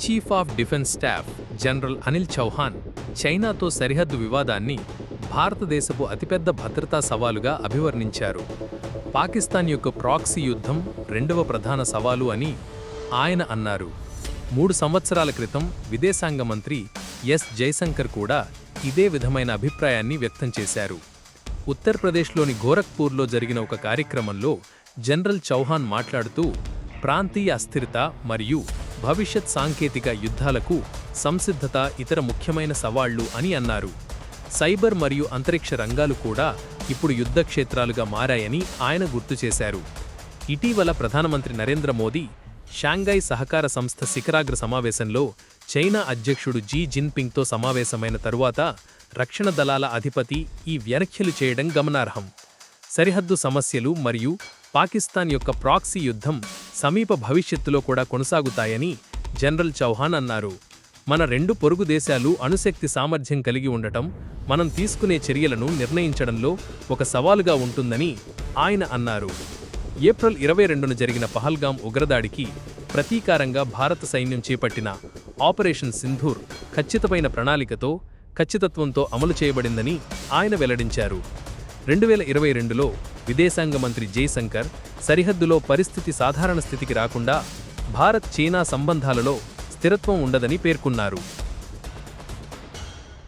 Chief of defence staff general Anil Chauhan చైనాతో సరిహద్దు వివాదాన్ని భారతదేశపు అతిపెద్ద భద్రతా సవాలుగా అభివర్ణించారు. పాకిస్తాన్ యొక్క ప్రాక్సీ యుద్ధం రెండవ ప్రధాన సవాలు అని ఆయన అన్నారు. మూడు సంవత్సరాల క్రితం విదేశాంగ మంత్రి ఎస్. జైశంకర్ కూడా ఇదే విధమైన అభిప్రాయాన్ని వ్యక్తం చేశారు. ఉత్తరప్రదేశ్లోని గోరఖ్పూర్లో జరిగిన ఒక కార్యక్రమంలో జనరల్ చౌహాన్ మాట్లాడుతూ ప్రాంతీయ అస్థిరత మరియు భవిష్యత్ సాంకేతిక యుద్ధాలకు సంసిద్ధత ఇతర ముఖ్యమైన సవాళ్ళు అని అన్నారు. సైబర్ మరియు అంతరిక్ష రంగాలు కూడా ఇప్పుడు యుద్ధ క్షేత్రాలుగా మారాయని ఆయన గుర్తు చేశారు. ఇటీవల ప్రధానమంత్రి నరేంద్ర మోదీ షాంఘై సహకార సంస్థ శిఖరాగ్ర సమావేశంలో చైనా అధ్యక్షుడు జీ జిన్పింగ్తో సమావేశమైన తరువాత రక్షణ దళాల అధిపతి ఈ వ్యాఖ్యలు చేయడం గమనార్హం. సరిహద్దు సమస్యలు మరియు పాకిస్తాన్ యొక్క ప్రాక్సీ యుద్ధం సమీప భవిష్యత్తులో కూడా కొనసాగుతాయని జనరల్ చౌహాన్ అన్నారు. మన రెండు పొరుగు దేశాలు అణుశక్తి సామర్థ్యం కలిగి ఉండటం మనం తీసుకునే చర్యలను నిర్ణయించడంలో ఒక సవాలుగా ఉంటుందని ఆయన అన్నారు. ఏప్రిల్ ఇరవై రెండున జరిగిన పహల్గాం ఉగ్రదాడికి ప్రతీకారంగా భారత సైన్యం చేపట్టిన ఆపరేషన్ సింధూర్ ఖచ్చితమైన ప్రణాళికతో ఖచ్చితత్వంతో అమలు చేయబడిందని ఆయన వెల్లడించారు. రెండు వేల ఇరవై రెండులో విదేశాంగ మంత్రి జయశంకర్ సరిహద్దులో పరిస్థితి సాధారణ స్థితికి రాకుండా భారత్ చైనా సంబంధాలలో స్థిరత్వం ఉండదని పేర్కొన్నారు.